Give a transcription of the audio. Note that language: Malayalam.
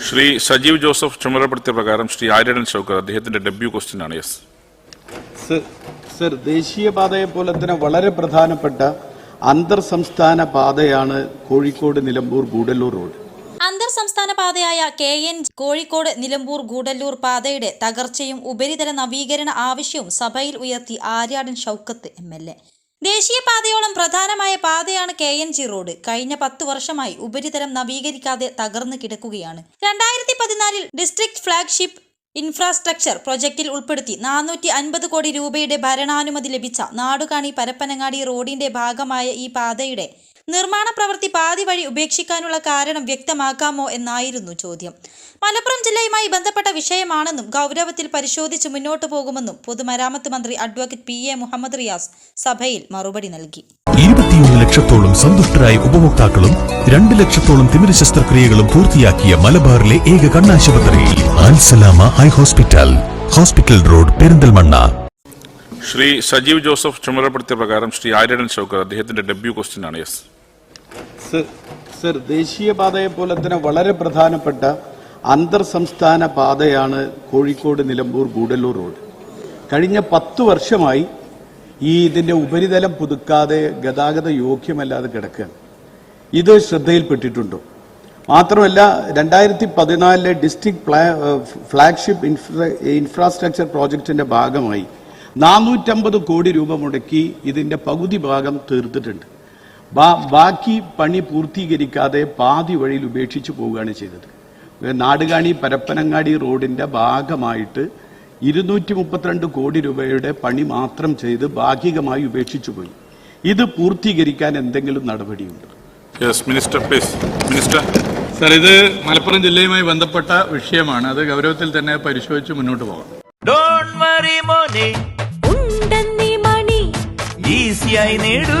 ശ്രീ സജീവ് ജോസഫ് ചുമതലപ്പെടുത്തിയ പ്രകാരം ശ്രീ ആര്യടൻ ഷൗക്കർ അദ്ദേഹത്തിന്റെ ഡെബ്യൂ ക്വസ്റ്റ്യൻ ആണ് യെസ്. സർ സർ ദേശീയപാതയെ പോലെ തന്നെ വളരെ പ്രധാനപ്പെട്ട അന്തർ സംസ്ഥാന പാതയാണ് കോഴിക്കോട് നിലമ്പൂർ ഗൂഡല്ലൂർ റോഡ്. അന്തർ സംസ്ഥാന പാതയായ കെ എൻ കോഴിക്കോട് നിലമ്പൂർ ഗൂഡല്ലൂർ പാതയുടെ തകർച്ചയും ഉപരിതല നവീകരണ ആവശ്യവും സഭയിൽ ഉയർത്തി Aryadan Shoukath M L A. ദേശീയപാതയോളം പ്രധാനമായ പാതയാണ് കെ എൻ ജി റോഡ്. കഴിഞ്ഞ പത്ത് വർഷമായി ഉപരിതലം നവീകരിക്കാതെ തകർന്നു കിടക്കുകയാണ്. രണ്ടായിരത്തി പതിനാലിൽ ഡിസ്ട്രിക്ട് ഫ്ളാഗ്ഷിപ്പ് ഇൻഫ്രാസ്ട്രക്ചർ പ്രൊജക്റ്റിൽ ഉൾപ്പെടുത്തി നാനൂറ്റി അൻപത് കോടി രൂപയുടെ ഭരണാനുമതി ലഭിച്ച നാടുകാണി പരപ്പനങ്ങാടി റോഡിന്റെ ഭാഗമായ ഈ പാതയുടെ നിർമ്മാണ പ്രവൃത്തി പാതി വഴി ഉപേക്ഷിക്കാനുള്ള കാരണം വ്യക്തമാക്കാമോ എന്നായിരുന്നു ചോദ്യം. മലപ്പുറം ജില്ലയുമായി ബന്ധപ്പെട്ട വിഷയമാണെന്നും ഗൗരവത്തിൽ പരിശോധിച്ച് മുന്നോട്ടു പോകുമെന്നും പൊതുമരാമത്ത് മന്ത്രി advocate P A Muhammad Riyas സഭയിൽ മറുപടി നൽകി. ഇരുപത്തിയൊന്ന് ലക്ഷത്തോളം സന്തുഷ്ടരായ ഉപഭോക്താക്കളും രണ്ട് ലക്ഷത്തോളം തിമിര ശസ്ത്രക്രിയകളും പൂർത്തിയാക്കിയ മലബാറിലെ ഏക കണ്ണാശുപത്രി Al Salama eye hospital hospital road Perinthalmanna. Shri Sajeev Joseph ചുമതലപ്പെടുത്തിയ പ്രകാരം ശ്രീ ആര്യടൻ ഷൗക്കർ അദ്ദേഹത്തിന്റെ ഡെബ്യൂ ക്വസ്റ്റ്യൻ ആണ് യെസ്. സർ ദേശീയപാതയെ പോലെ തന്നെ വളരെ പ്രധാനപ്പെട്ട അന്തർ സംസ്ഥാന പാതയാണ് കോഴിക്കോട് നിലമ്പൂർ ഗൂഡല്ലൂർ റോഡ്. കഴിഞ്ഞ പത്ത് വർഷമായി ഈ ഇതിന്റെ ഉപരിതലം പുതുക്കാതെ ഗതാഗത യോഗ്യമല്ലാതെ കിടക്കുകയാണ്. ഇത് ശ്രദ്ധയിൽപ്പെട്ടിട്ടുണ്ടോ. മാത്രമല്ല രണ്ടായിരത്തി പതിനാലിലെ ഡിസ്ട്രിക്ട് ഫ്ലാഗ്ഷിപ്പ് ഇൻഫ്രാസ്ട്രക്ചർ പ്രോജക്റ്റിന്റെ ഭാഗമായി നാനൂറ്റമ്പത് കോടി രൂപ മുടക്കി ഇതിന്റെ പകുതി ഭാഗം തീർത്തിട്ടുണ്ട്. ബാക്കി പണി പൂർത്തീകരിക്കാതെ പാതി വഴിയിൽ ഉപേക്ഷിച്ചു പോവുകയാണ് ചെയ്തത്. നാടുകാണി പരപ്പനങ്ങാടി റോഡിന്റെ ഭാഗമായിട്ട് ഇരുന്നൂറ്റി മുപ്പത്തിരണ്ട് കോടി രൂപയുടെ പണി മാത്രം ചെയ്ത് ഭാഗികമായി ഉപേക്ഷിച്ചു പോയി. ഇത് പൂർത്തീകരിക്കാൻ എന്തെങ്കിലും നടപടിയുണ്ട്? Yes minister please minister sir ഇത് മലപ്പുറം ജില്ലയുമായി ബന്ധപ്പെട്ട വിഷയമാണ്. അത് ഗൗരവത്തിൽ തന്നെ പരിശോധിച്ച് മുന്നോട്ട് പോകാം. ഡോണ്ട് വറി മോനെ. ഉണ്ടെന്നീ മണി. ഈസിയായി നേടൂ.